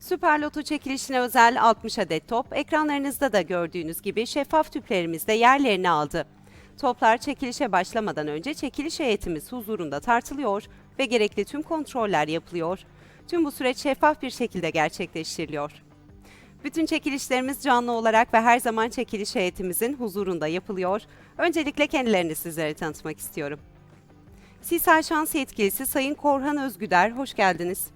Süper Loto çekilişine özel 60 adet top, ekranlarınızda da gördüğünüz gibi şeffaf tüplerimizde yerlerini aldı. Toplar çekilişe başlamadan önce çekiliş heyetimiz huzurunda tartılıyor ve gerekli tüm kontroller yapılıyor. Tüm bu süreç şeffaf bir şekilde gerçekleştiriliyor. Bütün çekilişlerimiz canlı olarak ve her zaman çekiliş heyetimizin huzurunda yapılıyor. Öncelikle kendilerini sizlere tanıtmak istiyorum. Sisal Şans Yetkilisi Sayın Korhan Özgüder, hoş geldiniz.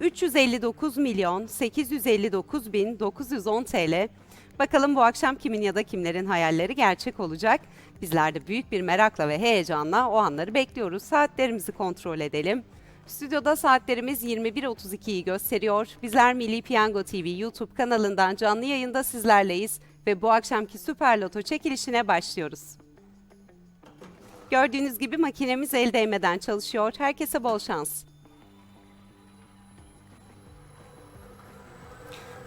359 milyon 859 bin 910 TL. Bakalım bu akşam kimin ya da kimlerin hayalleri gerçek olacak. Bizler de büyük bir merakla ve heyecanla o anları bekliyoruz. Saatlerimizi kontrol edelim. Stüdyoda saatlerimiz 21.32'yi gösteriyor. Bizler Milli Piyango TV YouTube kanalından canlı yayında sizlerleyiz ve bu akşamki Süper Loto çekilişine başlıyoruz. Gördüğünüz gibi makinemiz el değmeden çalışıyor. Herkese bol şans.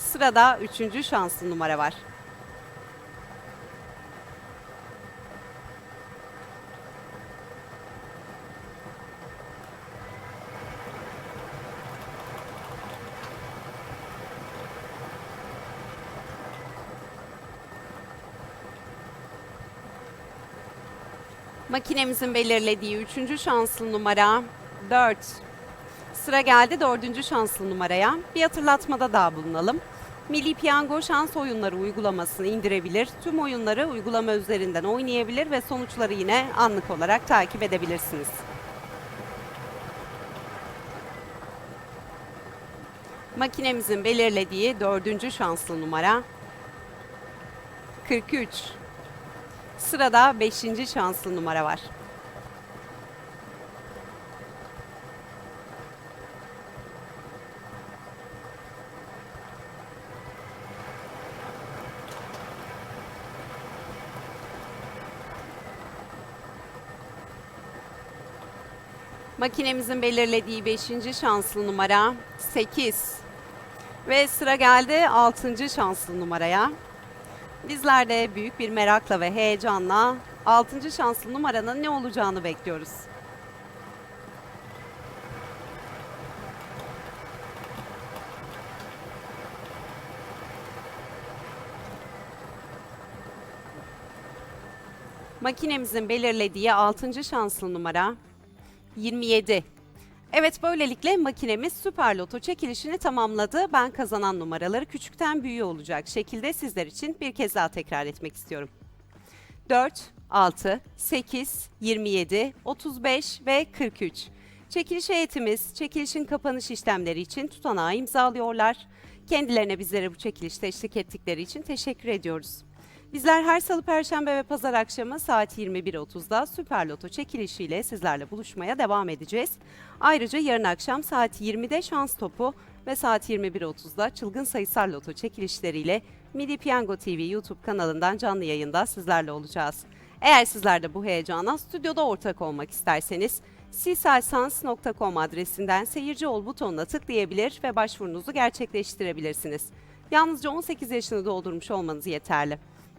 Sırada üçüncü şanslı numara var. Makinemizin belirlediği üçüncü şanslı numara 4. Sıra geldi dördüncü şanslı numaraya. Bir hatırlatmada daha bulunalım. Milli Piyango şans oyunları uygulamasını indirebilir, tüm oyunları uygulama üzerinden oynayabilir ve sonuçları yine anlık olarak takip edebilirsiniz. Makinemizin belirlediği dördüncü şanslı numara 43. Sırada beşinci şanslı numara var. Makinemizin belirlediği 5. şanslı numara 8. Ve sıra geldi 6. şanslı numaraya. Bizler de büyük bir merakla ve heyecanla 6. şanslı numaranın ne olacağını bekliyoruz. Makinemizin belirlediği 6. şanslı numara 27. Evet böylelikle makinemiz Süper Loto çekilişini tamamladı. Ben kazanan numaraları küçükten büyüğe olacak şekilde sizler için bir kez daha tekrar etmek istiyorum. 4, 6, 8, 27, 35 ve 43. Çekiliş heyetimiz çekilişin kapanış işlemleri için tutanağı imzalıyorlar. Kendilerine bizlere bu çekilişte eşlik ettikleri için teşekkür ediyoruz. Bizler her salı, perşembe ve pazar akşamı saat 21.30'da Süper Loto çekilişiyle sizlerle buluşmaya devam edeceğiz. Ayrıca yarın akşam saat 20'de Şans Topu ve saat 21.30'da Çılgın Sayısal Loto çekilişleriyle Milli Piyango TV YouTube kanalından canlı yayında sizlerle olacağız. Eğer sizler de bu heyecana stüdyoda ortak olmak isterseniz sisalsans.com adresinden seyirci ol butonuna tıklayabilir ve başvurunuzu gerçekleştirebilirsiniz. Yalnızca 18 yaşını doldurmuş olmanız yeterli.